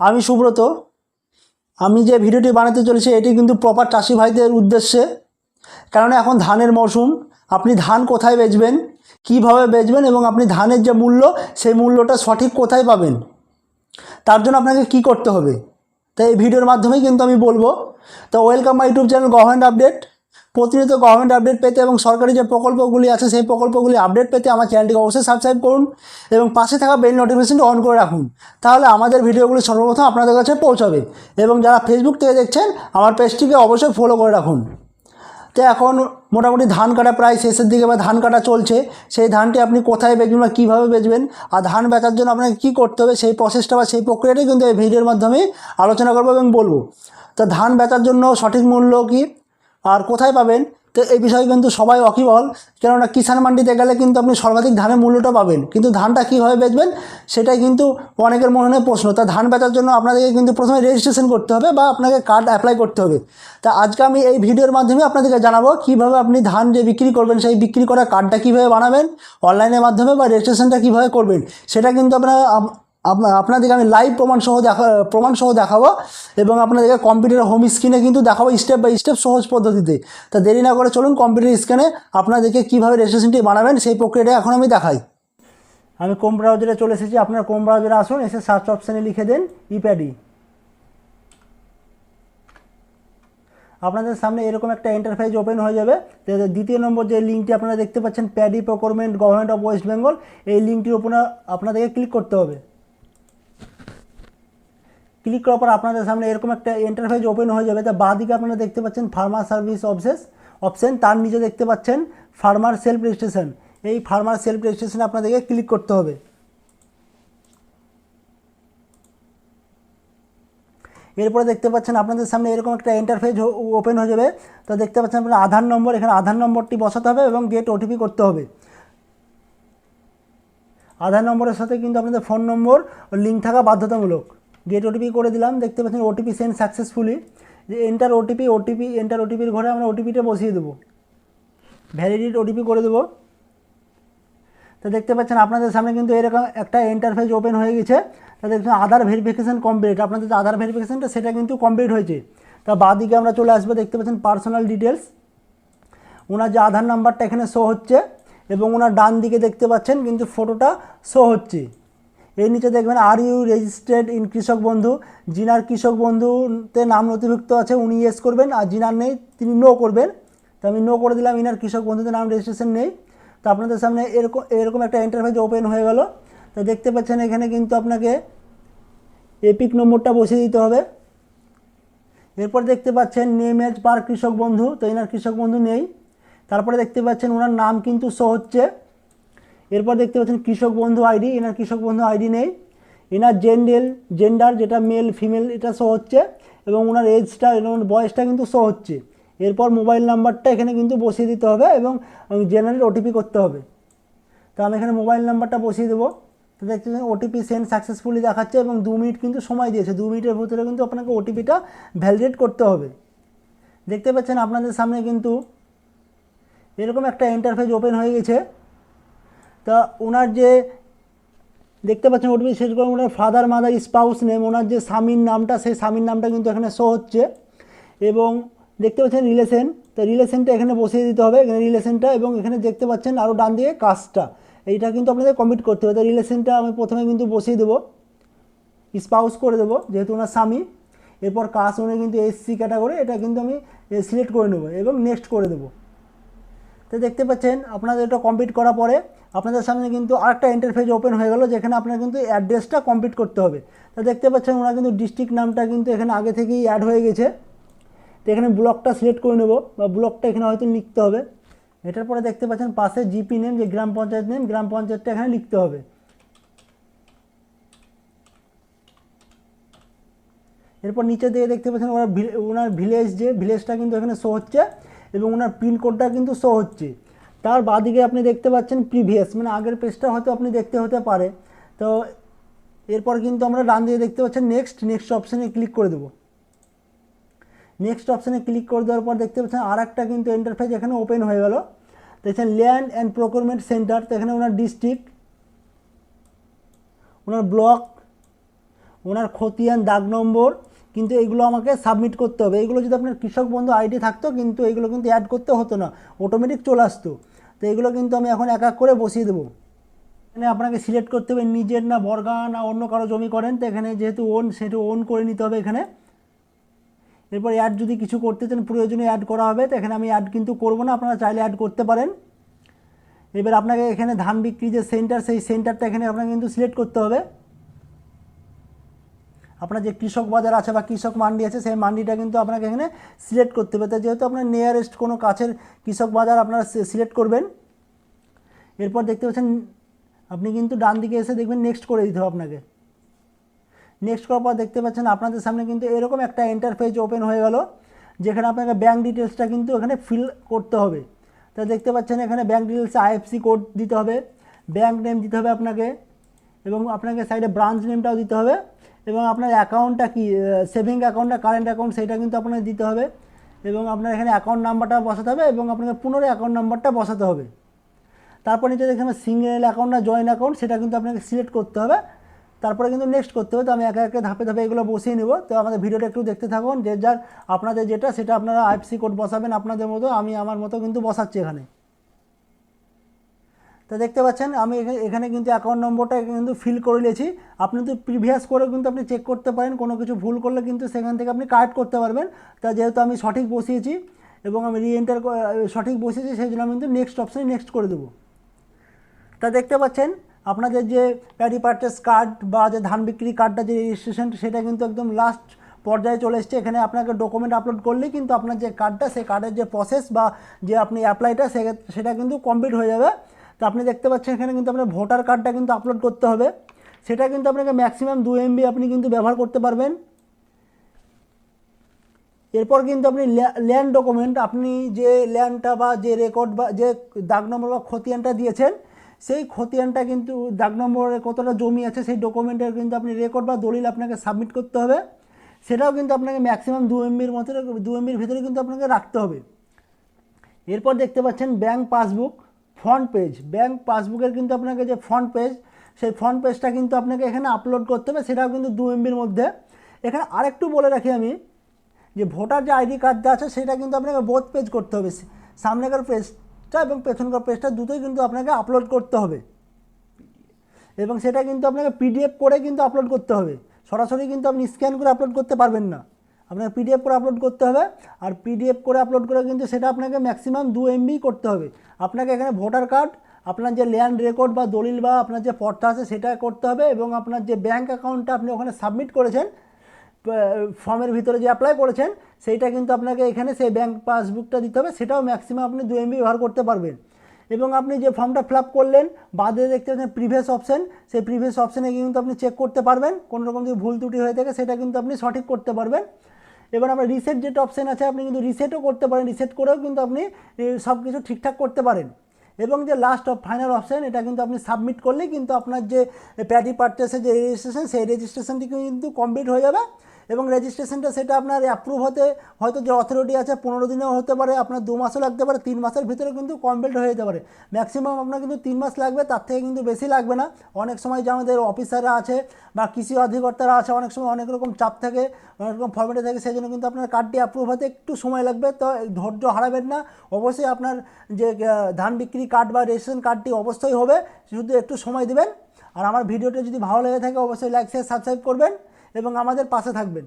আমি সুব্রত। আমি যে ভিডিওটি বানাতে চলেছি, এটি কিন্তু প্রপার চাষি ভাইদের উদ্দেশ্যে। কারণ এখন ধানের মরশুম, আপনি ধান কোথায় বেচবেন, কীভাবে বেচবেন এবং আপনি ধানের যে মূল্য, সেই মূল্যটা সঠিক কোথায় পাবেন, তার জন্য আপনাকে কি করতে হবে? তাই এই ভিডিওর মাধ্যমেই কিন্তু আমি বলব। তো welcome my YouTube channel government update প্রতিনিয়ত গভর্নমেন্ট আপডেট পেতে এবং সরকারি যে প্রকল্পগুলি আছে, সেই প্রকল্পগুলি আপডেট পেতে আমার চ্যানেলটিকে অবশ্যই সাবস্ক্রাইব করুন এবং পাশে থাকা বেল নোটিফিকেশনটা অন করে রাখুন। তাহলে আমাদের ভিডিওগুলি সর্বপ্রথম আপনাদের কাছে পৌঁছাবে এবং যারা ফেসবুক থেকে দেখছেন, আমার পেজটিকে অবশ্যই ফলো করে রাখুন। তো এখন মোটামুটি ধান কাটা প্রায় শেষের দিকে বা ধান কাটা চলছে। সেই ধানটি আপনি কোথায় বেচবেন বা কীভাবে বেচবেন আর ধান বেচার জন্য আপনাকে কী করতে হবে, সেই প্রসেসটা বা সেই প্রক্রিয়াটাই কিন্তু এই ভিডিওর মাধ্যমে আলোচনা করব এবং বলব। তো ধান বেচার জন্য সঠিক মূল্য কী? আর কোথায় পাবেন? তো এই বিষয়ে কিন্তু সবাই অকিবল, কেননা কিষাণ মান্ডিতে গেলে কিন্তু আপনি সর্বাধিক ধানের মূল্যটা পাবেন। কিন্তু ধানটা কীভাবে বেচবেন? সেটাই কিন্তু অনেকের মনে প্রশ্ন। তা ধান বেচার জন্য আপনাদেরকে কিন্তু প্রথমে রেজিস্ট্রেশন করতে হবে বা আপনাকে কার্ড অ্যাপ্লাই করতে হবে। তা আজকে আমি এই ভিডিওর মাধ্যমে আপনাদেরকে জানাব কীভাবে আপনি ধান যে বিক্রি করবেন, সেই বিক্রি করা কার্ডটা কীভাবে বানাবেন অনলাইনের মাধ্যমে বা রেজিস্ট্রেশনটা কীভাবে করবেন, সেটা কিন্তু আপনারা আপ- আপ- আপনাদেরকে আমি লাইভ প্রমাণ সহ দেখা প্রমাণ সহ দেখাবো এবং আপনাদেরকে কম্পিউটার হোম স্ক্রিনে কিন্তু দেখাবো স্টেপ বাই স্টেপ সহজ পদ্ধতিতে। তা দেরি না করে চলুন কম্পিউটার স্ক্রিনে আপনাদেরকে কীভাবে রেজিস্ট্রেশনটি বানাবেন সেই প্রক্রিয়াটা এখন আমি দেখাই। আমি কোম ব্রাউজারে চলে এসেছি, আপনার কোম ব্রাউজারে আসুন, এসে সার্চ অপশানে লিখে দেন ইপ্যাডি আপনাদের সামনে এরকম একটা ইন্টারফেস ওপেন হয়ে যাবে। দ্বিতীয় নম্বর যে লিঙ্কটি আপনারা দেখতে পাচ্ছেন paddy procurement government of West Bengal এই লিঙ্কটির উপর আপনাদেরকে ক্লিক করতে হবে। ক্লিক করার পর আপনাদের সামনে এরকম একটা ইন্টারফেস ওপেন হয়ে যাবে। তা বাঁ দিকে আপনারা দেখতে পাচ্ছেন ফার্মার সার্ভিস অবসেস অপশন তার নিচে দেখতে পাচ্ছেন ফার্মার সেলফ রেজিস্ট্রেশন এই ফার্মার সেলফ রেজিস্ট্রেশনে আপনাদেরকে ক্লিক করতে হবে। এরপরে দেখতে পাচ্ছেন আপনাদের সামনে এরকম একটা ইন্টারফেস ওপেন হয়ে যাবে। তো দেখতে পাচ্ছেন আপনার আধার নম্বর, এখানে আধার নম্বরটি বসাতে হবে এবং গেট ওটিপি করতে হবে। আধার নম্বরের সাথে কিন্তু আপনাদের ফোন নম্বর লিঙ্ক থাকা বাধ্যতামূলক। গেট ওটিপি করে দিলাম, দেখতে পাচ্ছেন ওটিপি সেন্ড সাকসেসফুলি যে এন্টার ওটিপি ওটিপি এন্টার ওটিপির ঘরে আমরা ওটিপিটা বসিয়ে দেবো। ভ্যালিডিট ওটিপি করে দেবো। তো দেখতে পাচ্ছেন আপনাদের সামনে কিন্তু এরকম একটা ইন্টারফেস ওপেন হয়ে গেছে। তা দেখছেন আধার ভেরিফিকেশান কমপ্লিট আপনাদের যে আধার ভেরিফিকেশানটা সেটা কিন্তু কমপ্লিট হয়েছে। তা বাদিকে আমরা চলে আসব, দেখতে পাচ্ছেন পার্সোনাল ডিটেলস ওনার যে আধার নাম্বারটা এখানে শো হচ্ছে, এবং ওনার ডান দিকে দেখতে পাচ্ছেন কিন্তু ফটোটা শো হচ্ছে। এর নিচে দেখবেন আর ইউ রেজিস্টার্ড ইন কৃষক বন্ধু? জিনার কৃষক বন্ধুতে নাম নথিভুক্ত আছে, উনি ইয়েস করবেন, আর জিনার নেই, তিনি নো করবেন। তো আমি নো করে দিলাম, ইনার কৃষক বন্ধুতে নাম রেজিস্ট্রেশন নেই। তো আপনাদের সামনে এরকম এরকম একটা ইন্টারফেস ওপেন হয়ে গেল। তো দেখতে পাচ্ছেন, এখানে কিন্তু আপনাকে এপিক নম্বরটা বসিয়ে দিতে হবে। এরপর দেখতে পাচ্ছেন নেম এজ পার কৃষক বন্ধু, তো এনার কৃষক বন্ধু নেই। তারপরে দেখতে পাচ্ছেন, ওনার নাম কিন্তু শো হচ্ছে। এরপর দেখতে পাচ্ছেন কৃষক বন্ধু আইডি, এনার কৃষক বন্ধু আইডি নেই। এনার জেন্ডেল জেন্ডার যেটা মেল ফিমেল এটা শো হচ্ছে এবং ওনার এজটা এবং বয়সটা কিন্তু শো হচ্ছে। এরপর মোবাইল নাম্বারটা এখানে কিন্তু বসিয়ে দিতে হবে এবং জেনারেল ওটিপি করতে হবে। তো আমি এখানে মোবাইল নাম্বারটা বসিয়ে দেবো। তো দেখতে ওটিপি সেন্ড সাকসেসফুলি দেখাচ্ছে এবং দু মিনিট কিন্তু সময় দিয়েছে। দু মিনিটের ভিতরে কিন্তু আপনাকে ওটিপিটা ভ্যালিডেট করতে হবে। দেখতে পাচ্ছেন আপনাদের সামনে কিন্তু এরকম একটা ইন্টারফেস ওপেন হয়ে গেছে। তা ওনার যে, দেখতে পাচ্ছেন ওটিপি শেষ করে ওনার ফাদার মাদার স্পাউস নেম ওনার যে স্বামীর নামটা, সেই স্বামীর নামটা কিন্তু এখানে শো হচ্ছে। এবং দেখতে পাচ্ছেন রিলেশন তো রিলেশনটা এখানে বসিয়ে দিতে হবে। এখানে রিলেশনটা এবং এখানে দেখতে পাচ্ছেন আরও ডান দিকে কাজটা। এইটা কিন্তু আপনাদের কমিট করতে হবে। তো রিলেশনটা আমি প্রথমে কিন্তু বসিয়ে দেবো। স্পাউস করে দেবো, যেহেতু ওনার স্বামী। এরপর কাজ উনি কিন্তু এসসি ক্যাটাগরি এটা কিন্তু আমি সিলেক্ট করে নেব এবং নেক্সট করে দেবো। তো দেখতে পাচ্ছেন, আপনাদের এটা কমপ্লিট করার পরে আপনাদের সামনে কিন্তু আরেকটা ইন্টারফেস ওপেন হয়ে গেল, যেখানে আপনার কিন্তু অ্যাড্রেসটা কমপ্লিট করতে হবে। তো দেখতে পাচ্ছেন, ওনার কিন্তু ডিস্ট্রিক্ট নামটা কিন্তু এখানে আগে থেকেই অ্যাড হয়ে গেছে। তো এখানে ব্লকটা সিলেক্ট করে নেব, বা ব্লকটা এখানে হয়তো লিখতে হবে। এটার পরে দেখতে পাচ্ছেন, পাশে জিপি নেম যে গ্রাম পঞ্চায়েত নেম গ্রাম পঞ্চায়েতটা এখানে লিখতে হবে। এরপর নিচে দিকে দেখতে পাচ্ছেন ভিলে- ওনার ভিলেজ যে ভিলেজটা কিন্তু এখানে শো হচ্ছে। এবং ওনার পিনকোডটা কিন্তু শো হচ্ছে। তার বাদিকে আপনি দেখতে পাচ্ছেন প্রিভিয়াস মানে আগের পেজটা হয়তো আপনি দেখতে হতে পারে। তো এরপর কিন্তু আমরা ডান দিয়ে দেখতে পাচ্ছেন নেক্সট নেক্সট অপশানে ক্লিক করে দেবো। নেক্সট অপশানে ক্লিক করে দেওয়ার পর দেখতে পাচ্ছেন আর একটা কিন্তু ইন্টারফেস এখানে ওপেন হয়ে গেল। দেখছেন ল্যান্ড অ্যান্ড প্রকুরমেন্ট সেন্টার তো এখানে ওনার ডিস্ট্রিক্ট ওনার ব্লক ওনার খতিয়ান, দাগ নম্বর কিন্তু এগুলো আমাকে সাবমিট করতে হবে। এগুলো যদি আপনার কৃষক বন্ধু আইডি থাকতো, কিন্তু এগুলো কিন্তু অ্যাড করতে হতো না। অটোমেটিক চলে আসতো। তো এগুলো কিন্তু আমি এখন এক এক করে বসিয়ে দেবো। এখানে আপনাকে সিলেক্ট করতে হবে, নিজের না বর্গা না অন্য কারও জমি করেন। তো এখানে যেহেতু ওন সেটা ওন করে নিতে হবে এখানে। এরপর অ্যাড যদি কিছু করতে চান, প্রয়োজনে অ্যাড করা হবে। তো এখানে আমি অ্যাড কিন্তু করব না, আপনারা চাইলে অ্যাড করতে পারেন। এবার আপনাকে এখানে ধান বিক্রি যে সেন্টার সেই সেন্টারটা এখানে আপনাকে কিন্তু সিলেক্ট করতে হবে। আপনার যে কৃষক বাজার আছে বা কৃষক মান্ডি আছে, সেই মান্ডিটা কিন্তু আপনাকে এখানে সিলেক্ট করতে হবে। তো যেহেতু আপনার নিয়ারেস্ট কোনো কাছের কৃষক বাজার আপনারা সিলেক্ট করবেন, এরপর দেখতে পাচ্ছেন আপনি কিন্তু ডান দিকে এসে দেখবেন নেক্সট করে দিতে হবে আপনাকে। নেক্সট করার পর দেখতে পাচ্ছেন আপনাদের সামনে কিন্তু এরকম একটা ইন্টারফেস ওপেন হয়ে গেল, যেখানে আপনাকে ব্যাঙ্ক ডিটেলসটা কিন্তু এখানে ফিল করতে হবে। তো দেখতে পাচ্ছেন এখানে ব্যাঙ্ক ডিটেলসে আইএফসি কোড দিতে হবে ব্যাঙ্ক নেম দিতে হবে আপনাকে। এবং আপনাকে সাইডে ব্রাঞ্চ নেমটাও দিতে হবে এবং আপনার অ্যাকাউন্টটা কি সেভিং অ্যাকাউন্টটা কারেন্ট অ্যাকাউন্ট সেটা কিন্তু আপনাকে দিতে হবে এবং আপনার এখানে অ্যাকাউন্ট নাম্বারটা বসাতে হবে এবং আপনাকে পুনরায় অ্যাকাউন্ট নাম্বারটা বসাতে হবে। তারপর নিচে দেখে সিঙ্গেল অ্যাকাউন্ট না জয়েন্ট অ্যাকাউন্ট সেটা কিন্তু আপনাকে সিলেক্ট করতে হবে। তারপরে কিন্তু নেক্সট করতে হবে। তো আমি একে একে ধাপে ধাপে এগুলো বসিয়ে নেব। তো আমাদের ভিডিওটা একটু দেখতে থাকুন। যে যার আপনাদের যেটা সেটা আপনারা আইএফসি কোড বসাবেন আপনাদের মতো। আমি আমার মতো কিন্তু বসাচ্ছি এখানে। তো দেখতে পাচ্ছেন, আমি এখানে- কিন্তু অ্যাকাউন্ট নম্বরটা কিন্তু ফিল করে নিয়েছি। আপনি তো প্রিভিয়াস করে কিন্তু আপনি চেক করতে পারেন, কোনো কিছু ভুল করলে কিন্তু সেখান থেকে আপনি কারেক্ট করতে পারবেন। তা যেহেতু আমি সঠিক বসিয়েছি এবং আমি রি এন্টার সঠিক বসিয়েছি, সেই জন্য আমি কিন্তু নেক্সট অপশানে নেক্সট করে দেবো। তা দেখতে পাচ্ছেন, আপনাদের যে প্যারি পার্চেস কার্ড বা যে ধান বিক্রি কার্ডটা যে রেজিস্ট্রেশন সেটা কিন্তু একদম লাস্ট পর্যায়ে চলে এসছে। এখানে আপনাকে ডকুমেন্ট আপলোড করলেই কিন্তু আপনার যে কার্ডটা সেই কার্ডের যে প্রসেস বা যে আপনি অ্যাপ্লাইটা সেটা কিন্তু কমপ্লিট হয়ে যাবে। তো আপনি দেখতে পাচ্ছেন এখানে কিন্তু আপনার ভোটার কার্ডটা কিন্তু আপলোড করতে হবে। সেটা কিন্তু আপনাকে ম্যাক্সিমাম দু এমবি আপনি কিন্তু ব্যবহার করতে পারবেন। এরপর কিন্তু আপনি ল্যান্ড ডকুমেন্ট আপনি যে ল্যান্ডটা বা যে রেকর্ড বা যে দাগ নম্বর বা খতিয়ানটা দিয়েছেন, সেই খতিয়ানটা কিন্তু দাগ নম্বরে কতটা জমি আছে, সেই ডকুমেন্টের কিন্তু আপনি রেকর্ড বা দলিল আপনাকে সাবমিট করতে হবে। সেটাও কিন্তু আপনাকে ম্যাক্সিমাম দু এমবির মতো দু এমবির ভিতরে কিন্তু আপনাকে রাখতে হবে। এরপর দেখতে পাচ্ছেন bank passbook front page, bank পাসবুকের কিন্তু আপনাকে যে ফ্রন্ট পেজ, সেই ফ্রন্ট পেজটা কিন্তু আপনাকে এখানে আপলোড করতে হবে, সেটাও কিন্তু দু এমবির মধ্যে। এখানে আরেকটু বলে রাখি আমি, যে ভোটার যে আইডি কার্ডটা আছে, সেটা কিন্তু আপনাকে বোধ পেজ করতে হবে। সামনেকার পেজটা এবং পেছনকার পেজটা দুটোই কিন্তু আপনাকে আপলোড করতে হবে। এবং সেটা কিন্তু আপনাকে পিডিএফ করে কিন্তু আপলোড করতে হবে। সরাসরি কিন্তু আপনি স্ক্যান করে আপলোড করতে পারবেন না। আপনাকে পিডিএফ করে আপলোড করতে হবে। আর পিডিএফ করে আপলোড করে কিন্তু সেটা আপনাকে ম্যাক্সিমাম দু এমবি করতে হবে। আপনাকে এখানে ভোটার কার্ড আপনার যে ল্যান্ড রেকর্ড বা দলিল বা আপনার যে পট্টা আছে সেটা করতে হবে এবং আপনার যে ব্যাঙ্ক অ্যাকাউন্টটা আপনি ওখানে সাবমিট করেছেন ফর্মের ভিতরে যে অ্যাপ্লাই করেছেন, সেইটা কিন্তু আপনাকে এখানে সেই ব্যাঙ্ক পাসবুকটা দিতে হবে। সেটাও ম্যাক্সিমাম আপনি দু এমবি ব্যবহার করতে পারবেন। এবং আপনি যে ফর্মটা ফিল করলেন, বাদে দেখতে পাচ্ছেন প্রিভিয়াস অপশন সেই প্রিভিয়াস অপশানে কিন্তু আপনি চেক করতে পারবেন। কোনো রকম যদি ভুল ত্রুটি হয়ে থাকে, সেটা কিন্তু আপনি সঠিক করতে পারবেন। এবার আমরা রিসেট যেটা অপশান আছে, আপনি কিন্তু রিসেটও করতে পারেন রিসেট করেও কিন্তু আপনি সব কিছু ঠিকঠাক করতে পারেন। এবং যে লাস্ট অফ ফাইনাল অপশান এটা কিন্তু আপনি সাবমিট করলেই কিন্তু আপনার যে প্যাডি পার্টেসের যে রেজিস্ট্রেশন সেই রেজিস্ট্রেশনটি কিন্তু কমপ্লিট হয়ে যাবে। এবং রেজিস্ট্রেশনটা সেটা আপনার অ্যাপ্রুভ হতে, হয়তো যে অথরিটি আছে, পনেরো দিনেও হতে পারে, আপনার দু মাসও লাগতে পারে, তিন মাসের ভিতরে কিন্তু কমপ্লিট হয়ে যেতে পারে। ম্যাক্সিমাম আপনার কিন্তু তিন মাস লাগবে, তার থেকে কিন্তু বেশি লাগবে না। অনেক সময় যে আমাদের অফিসাররা আছে বা কৃষি অধিকর্তারা আছে, অনেক সময় অনেক রকম চাপ থাকে, অনেক রকম ফর্মেটে থাকে সেই জন্য কিন্তু আপনার কার্ডটি অ্যাপ্রুভ হতে একটু সময় লাগবে, তো ধৈর্য হারাবেন না। অবশ্যই আপনার যে ধান বিক্রি কার্ড বা রেজিস্ট্রেশন কার্ডটি অবশ্যই হবে, শুধু একটু সময় দেবেন। আর আমার ভিডিওটা যদি ভালো লেগে থাকে, অবশ্যই লাইক শেয়ার সাবস্ক্রাইব করবেন। এবং আমাদের পাশে থাকবেন।